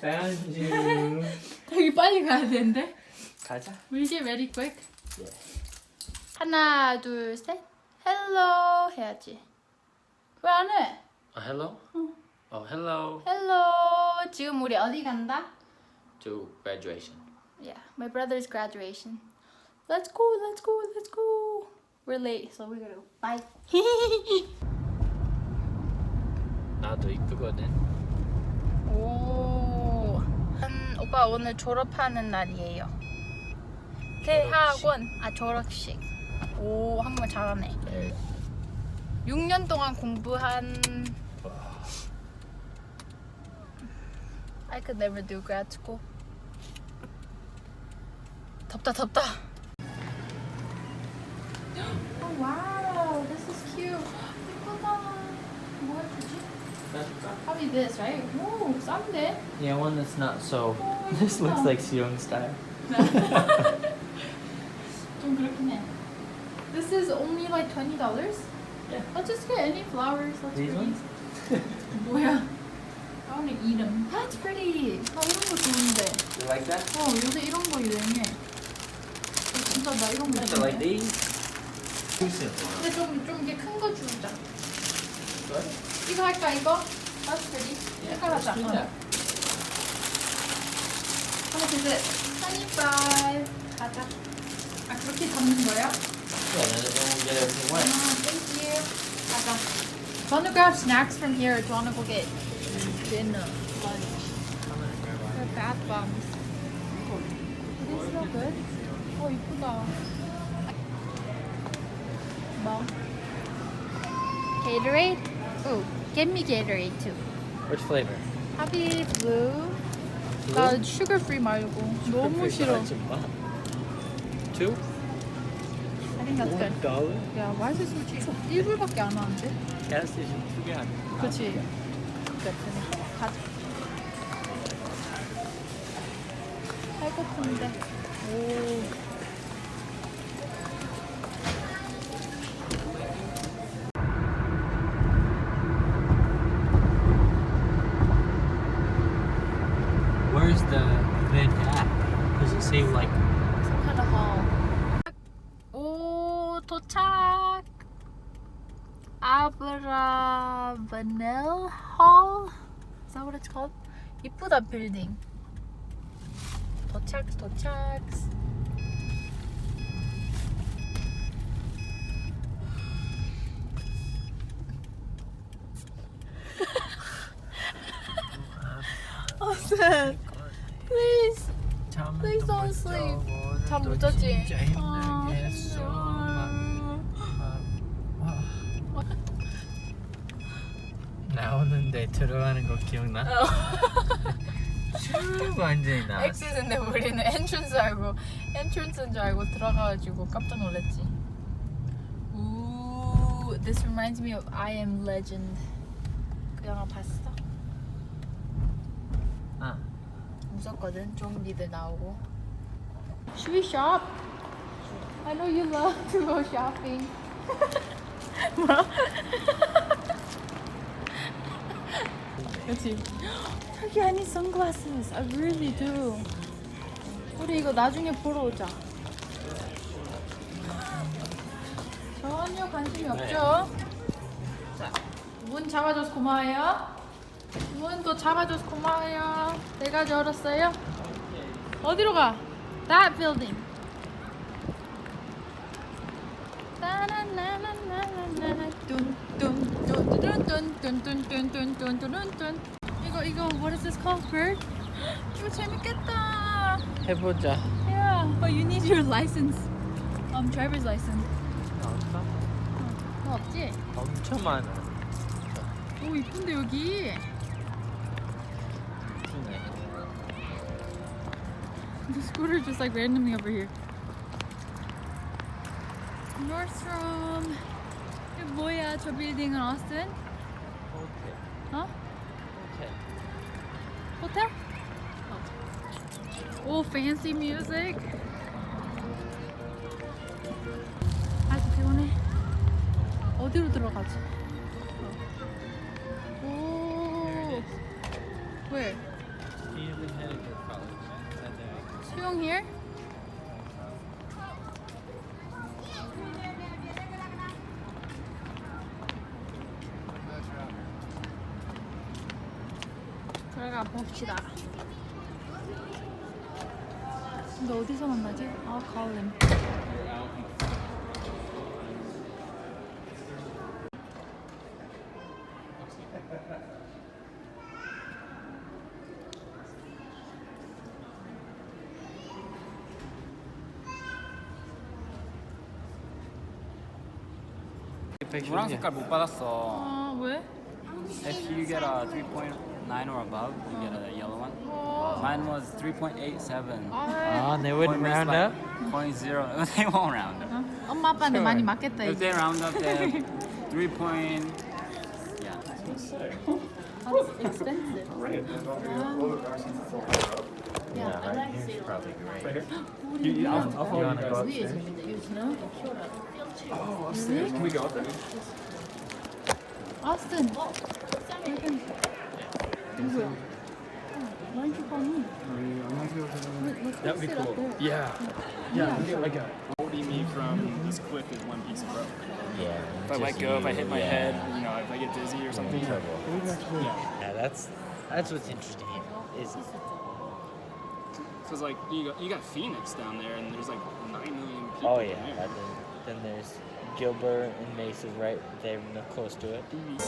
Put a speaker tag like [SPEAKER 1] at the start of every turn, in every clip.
[SPEAKER 1] found you.
[SPEAKER 2] 되게 빨리 가야 되는데.
[SPEAKER 1] 가자.
[SPEAKER 2] Will you get ready quick?
[SPEAKER 1] Yeah.
[SPEAKER 2] 하나, 둘, 셋. 헬로 해야지. 왜 안 해?
[SPEAKER 1] Uh, hello. Oh, hello.
[SPEAKER 2] 헬로. 지금 우리 어디 간다?
[SPEAKER 1] To graduation.
[SPEAKER 2] Yeah, my brother's graduation. Let's go, let's go, let's go. We're late, so we gotta go. Bye.
[SPEAKER 1] 나도 이쁘거든.
[SPEAKER 2] 오. 음, 오빠 오늘 졸업하는 날이에요. 대학원 아 졸업식. 오 한국말 잘하네.
[SPEAKER 1] 네.
[SPEAKER 2] 6년 동안 공부한. I could never do grad school. 덥다 덥다. Oh wow, this is cute. 예쁘다. 뭐가 주지? Probably this, right? 오, 싼데?
[SPEAKER 1] Yeah, one that's not so.
[SPEAKER 2] 오,
[SPEAKER 1] This looks
[SPEAKER 2] 예쁘다.
[SPEAKER 1] like Seong style.
[SPEAKER 2] 좀 그렇긴 해. This is only like twenty dollars.
[SPEAKER 1] Yeah.
[SPEAKER 2] Let's just get any flowers. That's
[SPEAKER 1] These
[SPEAKER 2] pretty.
[SPEAKER 1] ones?
[SPEAKER 2] 뭐야? I wanna eat them. That's pretty. 나 이런 거 좋은데.
[SPEAKER 1] You like that?
[SPEAKER 2] 어 요새 이런 거 유행해. 어, 진짜 나 이런 거
[SPEAKER 1] I like
[SPEAKER 2] 좋아해.
[SPEAKER 1] these. Too simple.
[SPEAKER 2] 근데 좀좀 이게 큰 거 주자.
[SPEAKER 1] What?
[SPEAKER 2] 이거 할까 이거? That's pretty.
[SPEAKER 1] Yeah,
[SPEAKER 2] 이거
[SPEAKER 1] let's
[SPEAKER 2] 하자.
[SPEAKER 1] do
[SPEAKER 2] 어.
[SPEAKER 1] that.
[SPEAKER 2] 하나 둘 셋. 한입 가자. 아 그렇게 담는 거야?
[SPEAKER 1] Yeah, then it won't get everything
[SPEAKER 2] Ah,
[SPEAKER 1] wet.
[SPEAKER 2] thank you. 가자. Do you want to grab snacks from here or do you want to go get dinner, lunch?
[SPEAKER 1] I'm gonna grab one.
[SPEAKER 2] They're bath bombs. Do they smell good? 어 이쁘다. 뭐? Gatorade? Oh, give me Gatorade too.
[SPEAKER 1] Which flavor?
[SPEAKER 2] 하비 blue. 나 sugar free 말고 너무 싫어.
[SPEAKER 1] Two?
[SPEAKER 2] I think that's good.
[SPEAKER 1] dollar?
[SPEAKER 2] 야, why is it so cheap? 1불밖에 안 하는데?
[SPEAKER 1] gas station 두개 안.
[SPEAKER 2] 그치? 그래, 가자. 배고픈데. 오. 아브라바넬 Hall? Is that what it's called? 이쁘다 빌딩. 도착, 도착. Austin, please. Please don't sleep. 잠못 잤지? 아,
[SPEAKER 1] 나오는데 들어가는 거 기억나? 쭉 완전히 나.
[SPEAKER 2] 엑시스인데 우리는 엔트런스 알고 엔트런스인 줄 알고 들어가가지고 깜짝 놀랐지. 우, this reminds me of I Am Legend. 그 영화 봤어?
[SPEAKER 1] 아,
[SPEAKER 2] 무섭거든. 좀비들 나오고. Should we shop? I know you love to go shopping. 뭐야? 그렇지. 자기 I need sunglasses. I really do. 우리 이거 나중에 보러 오자. 전혀 관심이 없죠? 자, 문 잡아줘서 고마워요. 문또 잡아줘서 고마워요. 내가 열었어요. 어디로 가? That building. 따라라라라라라. 뚠뚠뚠 뚠뚠뚠뚠뚠뚠뚠뚠뚠뚠. 이거 이거 what is this called? Bird? 이거 재밌겠다.
[SPEAKER 1] 해보자.
[SPEAKER 2] Yeah, but you need your license. Um, driver's license.
[SPEAKER 1] 나올까?
[SPEAKER 2] 너 없지?
[SPEAKER 1] 엄청 많아.
[SPEAKER 2] 오 이쁜데 여기.
[SPEAKER 1] 예쁘네.
[SPEAKER 2] The scooter just like randomly over here. Nordstrom. 뭐야 저 빌딩은 Austin?
[SPEAKER 1] 호텔.
[SPEAKER 2] 어?
[SPEAKER 1] 호텔.
[SPEAKER 2] 호텔? 오 fancy music. 아주 피곤해. 어디로 들어가지? 오. Where?
[SPEAKER 1] Steve
[SPEAKER 2] 수영 here? 들어가 봅시다. 근데 어디서 만나지? 아 가을렘.
[SPEAKER 3] 노란 색깔 못 받았어.
[SPEAKER 2] 아 왜?
[SPEAKER 3] If you get a 3.9 or above, you get a yellow one.
[SPEAKER 2] 어.
[SPEAKER 3] Mine was 3.87.
[SPEAKER 2] 아,
[SPEAKER 1] Oh, they wouldn't
[SPEAKER 3] Point
[SPEAKER 1] round
[SPEAKER 3] like
[SPEAKER 1] up?
[SPEAKER 3] Point zero. They won't round up.
[SPEAKER 2] 어? 엄마 아빠한테
[SPEAKER 1] Sure.
[SPEAKER 2] 많이 맞겠다
[SPEAKER 3] If
[SPEAKER 2] 이제.
[SPEAKER 3] they round up, they have 3 point. Yeah.
[SPEAKER 2] expensive.
[SPEAKER 1] Yeah, right here's probably great.
[SPEAKER 2] 우리
[SPEAKER 1] You wanna go upstairs?
[SPEAKER 2] Can we go up there? Austin. 여기. 누구야? Why don't you call me?
[SPEAKER 4] That would be cool. Yeah. Yeah, like a holding me from this cliff is one piece of rope.
[SPEAKER 1] Yeah.
[SPEAKER 4] If I let go, if I hit my head, you know, if I get dizzy or something.
[SPEAKER 1] Yeah, that's that's what's interesting. Is
[SPEAKER 4] Because like you got, you got Phoenix down there, and there's like nine million people.
[SPEAKER 1] oh yeah,
[SPEAKER 4] there.
[SPEAKER 1] and then, then there's Gilbert and Mace's right there n- close to it.
[SPEAKER 5] We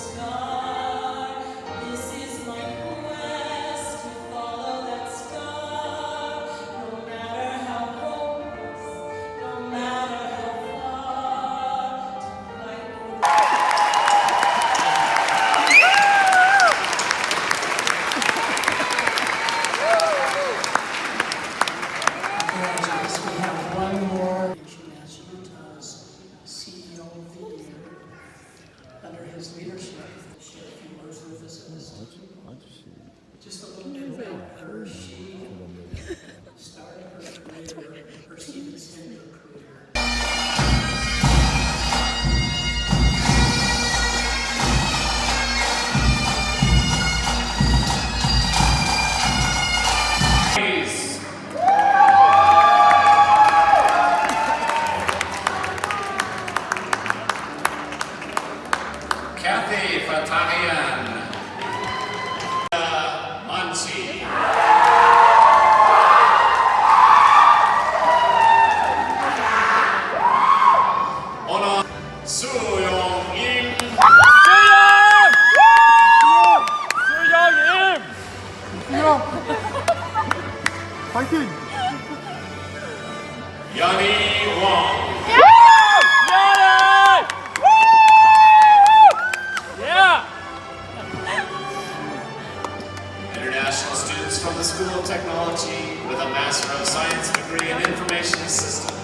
[SPEAKER 6] Technology with a Master of Science degree in Information Systems.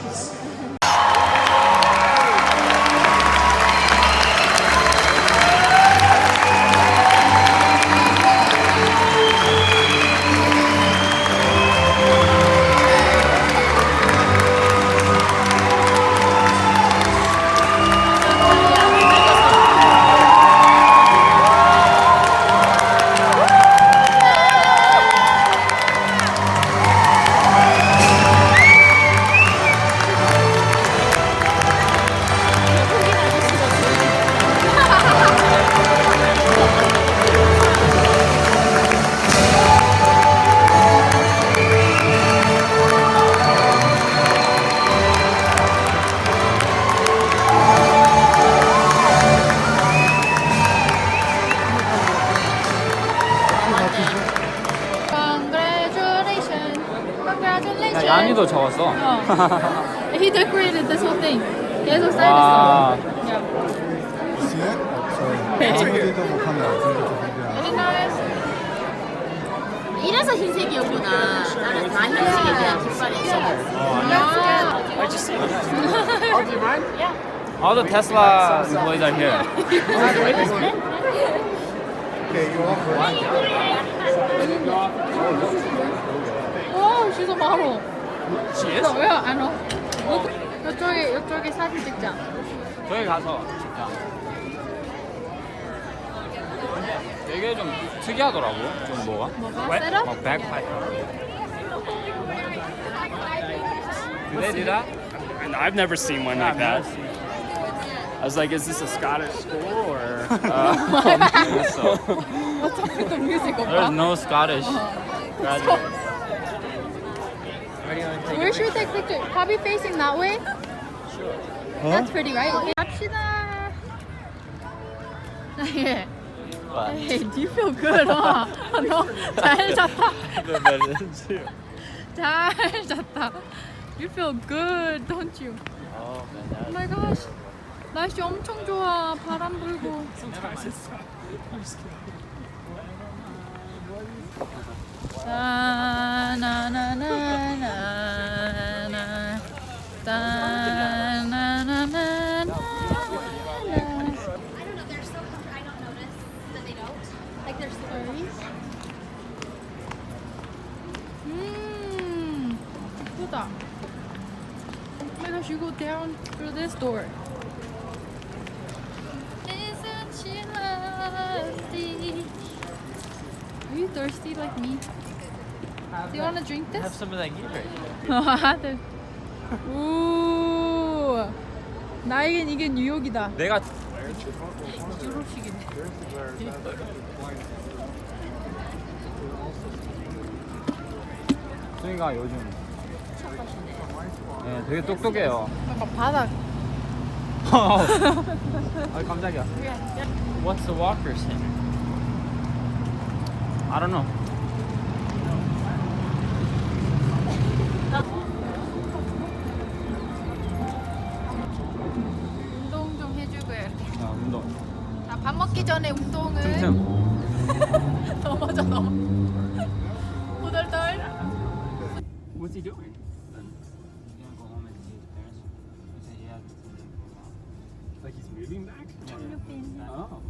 [SPEAKER 2] Congratulations.
[SPEAKER 3] 양이도 적었어.
[SPEAKER 2] 어. He decorated this whole thing. 계속. Yeah.
[SPEAKER 7] See it? Sorry. 아무데도 못 하면 안 되는
[SPEAKER 2] Very nice.
[SPEAKER 8] 이래서 흰색이었구나. 나는 다 흰색에 그냥 깃발이 있어.
[SPEAKER 3] All the Tesla employees are here.
[SPEAKER 7] Okay, you offer
[SPEAKER 2] 오, she's a model.
[SPEAKER 3] She is?
[SPEAKER 2] Yeah, I know. Look, 이쪽에 이쪽에 사진 찍자.
[SPEAKER 3] 저기 가서 진짜. 되게 좀 특이하더라고. 좀 뭐가?
[SPEAKER 2] 뭐가?
[SPEAKER 3] 왜?
[SPEAKER 2] 셋업?
[SPEAKER 3] 막 백파이터. Do they do that?
[SPEAKER 4] And I've never seen one like that. I was like, is this a Scottish school or? Uh,
[SPEAKER 3] so.
[SPEAKER 2] What's up with the music,
[SPEAKER 3] There's
[SPEAKER 2] Opa?
[SPEAKER 3] no Scottish graduates.
[SPEAKER 2] Where should we take picture? Probably facing that way? Sure. That's pretty, right? 갑시다. 예.
[SPEAKER 3] What?
[SPEAKER 2] Hey, do you feel good, huh? 너잘 잤다. 잘 잤다. You feel good, don't you?
[SPEAKER 3] Oh,
[SPEAKER 2] Oh my gosh. 날씨 엄청 좋아. 바람 불고. 따나나나나나. Are you thirsty like me? Do you want to drink
[SPEAKER 1] Have
[SPEAKER 2] this?
[SPEAKER 1] some of that.
[SPEAKER 2] 네. 오, 나에겐 이게 뉴욕이다.
[SPEAKER 3] 내가
[SPEAKER 2] 유럽식이네.
[SPEAKER 3] 수인가 요즘 네, 되게 똑똑해요.
[SPEAKER 2] 약간 바닥.
[SPEAKER 3] 아 깜짝이야. What's the walker saying? I don't know.
[SPEAKER 2] 운동 좀 해주고요. 이렇게.
[SPEAKER 3] 아, 운동.
[SPEAKER 2] 자, 밥 먹기 전에 운동을.
[SPEAKER 3] 틈틈.
[SPEAKER 2] 넘어져 넘어. 호덜덜.
[SPEAKER 3] What's he doing?
[SPEAKER 4] like he's moving back. Oh.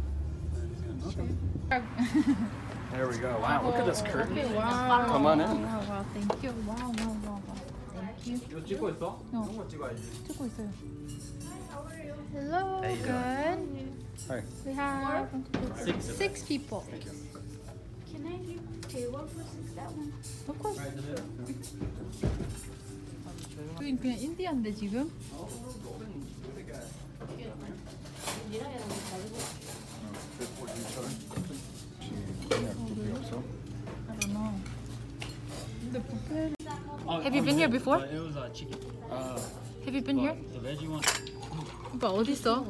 [SPEAKER 4] There we go. Wow, look at this curtain.
[SPEAKER 2] Okay, wow.
[SPEAKER 4] Come on in.
[SPEAKER 2] Wow, wow, thank you. Wow, wow, wow, wow. Thank you.
[SPEAKER 3] 이거 찍고 있어?
[SPEAKER 2] 어.
[SPEAKER 3] 이런 거 찍어야지.
[SPEAKER 2] 찍고 있어요. Hello, good.
[SPEAKER 3] Hi.
[SPEAKER 2] We have
[SPEAKER 1] Six of
[SPEAKER 2] six people.
[SPEAKER 9] Can I pay one for six that one?
[SPEAKER 2] Of course. 여긴 그냥 인디안데 지금? I Have you been here before?
[SPEAKER 1] It was uh, chicken.
[SPEAKER 2] Have you been here?
[SPEAKER 1] The veggie one.
[SPEAKER 2] 오빠 어디 있어?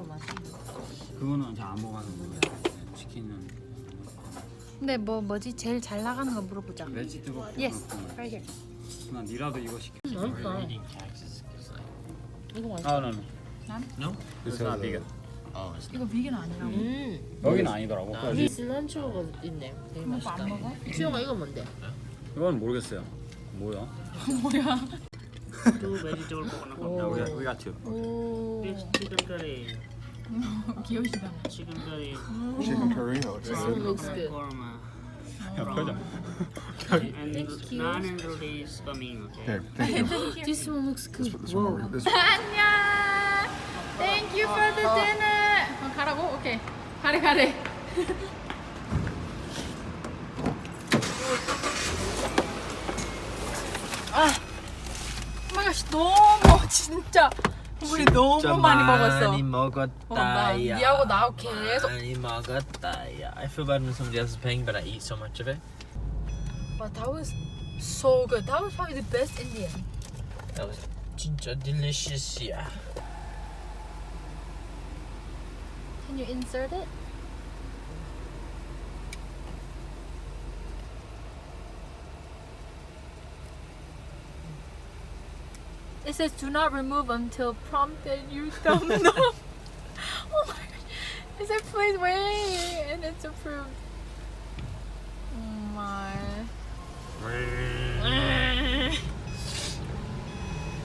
[SPEAKER 3] 그거는 잘 안 먹어서 모르겠어요. 네, 치킨은
[SPEAKER 2] 근데 뭐 뭐지 제일 잘 나가는 거 물어보자.
[SPEAKER 3] 멸치 뜨겁고
[SPEAKER 2] Yes,
[SPEAKER 3] 그렇고.
[SPEAKER 2] right here.
[SPEAKER 3] 난 니라도 이거 시켜.
[SPEAKER 1] We're eating taxes. 'cause, like,
[SPEAKER 3] 아, no, no.
[SPEAKER 1] no?
[SPEAKER 3] It's not vegan.
[SPEAKER 1] Oh, it's
[SPEAKER 2] 이거 비긴 아니라고?
[SPEAKER 3] 여기는 아니더라고. 그래서
[SPEAKER 8] cilantro가 있네. 되게
[SPEAKER 2] 오빠
[SPEAKER 8] 맛있다.
[SPEAKER 2] 안 먹어?
[SPEAKER 8] 수영아 이거 뭔데?
[SPEAKER 3] 이건 모르겠어요. 뭐야?
[SPEAKER 2] 뭐야?
[SPEAKER 1] two vegetable coconut
[SPEAKER 3] 야, 우리 we got two.
[SPEAKER 2] 오
[SPEAKER 1] This chicken curry,
[SPEAKER 2] 귀여우시다.
[SPEAKER 1] chicken curry,
[SPEAKER 7] Chicken curry. Oh,
[SPEAKER 8] This one looks good.
[SPEAKER 1] korma,
[SPEAKER 3] 야, 표정.
[SPEAKER 1] and naan and roti is coming. Okay.
[SPEAKER 7] Okay, thank you.
[SPEAKER 8] This one looks good.
[SPEAKER 7] This one over. This one.
[SPEAKER 2] 안녕. Thank you for the dinner. 어, 가라고? 오케이. 가래 가래. 진짜 우리 너무 많이 먹었어.
[SPEAKER 1] 많이
[SPEAKER 2] 어, 나
[SPEAKER 1] 먹었다.
[SPEAKER 2] 니하고 나하고 계속.
[SPEAKER 1] 많이 먹었다. Yeah. I feel bad when somebody else is paying, but I eat so much of it.
[SPEAKER 2] But that was so good. That was probably the best Indian.
[SPEAKER 1] That was 진짜 delicious. Yeah.
[SPEAKER 2] Can you insert it? It says do not remove until prompted. You don't know. oh my gosh. It said please wait and it's approved. Oh my.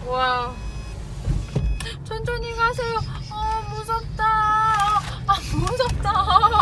[SPEAKER 2] 와. 천천히 가세요. 아 무섭다. 아 무섭다.